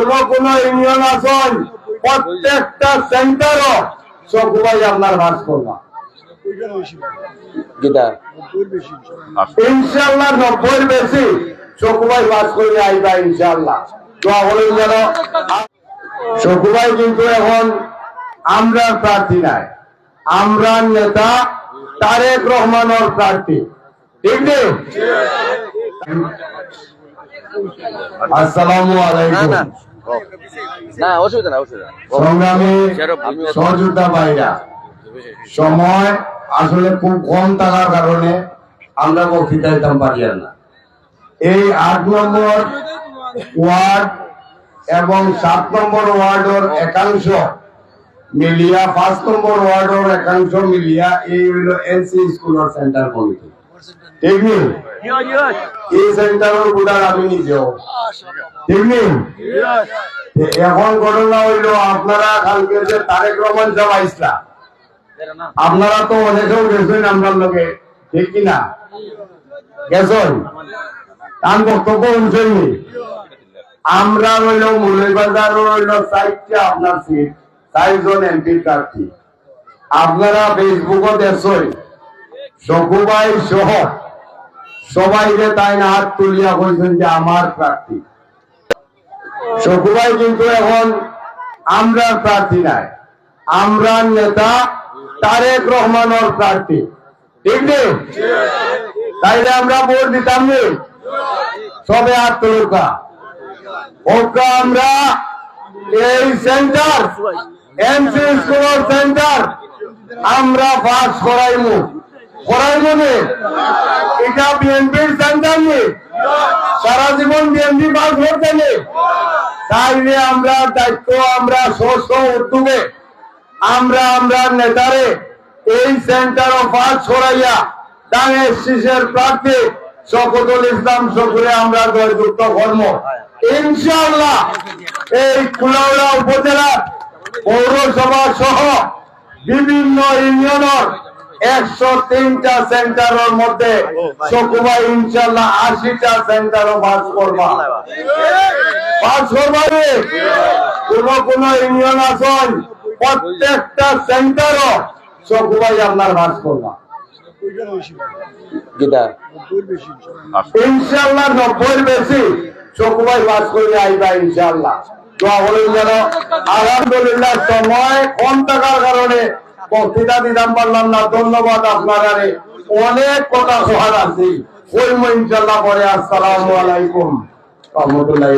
কোন কোন ইউনিয়ন আছেন প্রত্যেকটা সেন্টারও সকুবাই আপনার ভাস করবা ইনশাল্লাহ নব্বই বেশি সকুবাই বাস করে আইবা ইনশাল্লাহ দোয়া বলেন যেন সকুবাই কিন্তু এখন আমরা প্রার্থী নাই। আমরা নেতা তারেক রহমানের প্রার্থী। ঠিক নেই আসসালামু আলাইকুম। না অসুবিধা না অসুবিধা সংগ্রামী সহযোদ্ধা ভাইরা সময় আসলে খুব কম থাকার কারণে আমরা বক্তৃতা দিতাম পারি না। এই আট নম্বর ওয়ার্ড এবং সাত নম্বর ওয়ার্ডের একাংশ মিলিয়া পাঁচ নম্বর ওয়ার্ডের একাংশ মিলিয়া এই হইল এনসি স্কুলের সেন্টার কমিটি। নেই এই সেন্টারের বুধার আমি নিজেও। তো এখন ঘটনা হইল আপনারা কালকে যে তারেক রহমান সব আইসলা আপনারা তো অনেকেও গেছেন আমরা লোকে ঠিক কিনা গেছেন? তার বক্তব্য শুনছেননি আমরা হইল মুরলীবাজার হইল চারটা আপনার সিট চারজন এমপির প্রার্থী। আপনারা ফেসবুকও দেখছেন। সকুবাই সহ সবাই যে তাই না হাত তুলিয়া কইছেন যে আমার প্রার্থী। সকুবাই কিন্তু এখন আমরা প্রার্থী নাই। আমরা নেতা তারেক রহমানের প্রার্থী। ঠিক নেই? তাইলে আমরা ভোট দিতাম নি? সবে আত্মরক্ষা ওকে আমরা এই সেন্টার এমসি স্কুলের সেন্টার, আমরা পাস করাইমু। এটা বিএনপির সেন্টার নি। সারা জীবন বিএনপি পাস করতে নেই। তাইলে আমরা দায়িত্ব আমরা উদ্যোগে, আমরা আমরা নেতারে এই সেন্টার অফ ছড়াইয়া প্রার্থী শকতুল ইসলাম শকুরে আমরা জয়যুক্ত কর্ম এই কুলাউড়া উপজেলার পৌরসভা সহ বিভিন্ন ইউনিয়নের একশো তিনটা সেন্টারের মধ্যে শকুবা ইনশাল্লাহ আশিটা সেন্টারও বাস করবা। পাঁচ করবারে কোন কোন ইউনিয়ন আছেন প্রত্যেকটা সেন্টারও চকুবাই আপনার বাস করবা। গীতা ইনশাল্লাহ নব্বই বেশি চকুবাই বাস করে আইবা ইনশাল্লাহ। দোয়া বলেন যেন আলহামদুলিল্লাহ সময় কম থাকার কারণে বক্তৃতা দিতাম পারলাম না, ধন্যবাদ আপনার অনেক কথা সোহার আছে। ওই ইনশাল্লাহ পরে আসসালামু আলাইকুম। রহমতুল্লাহ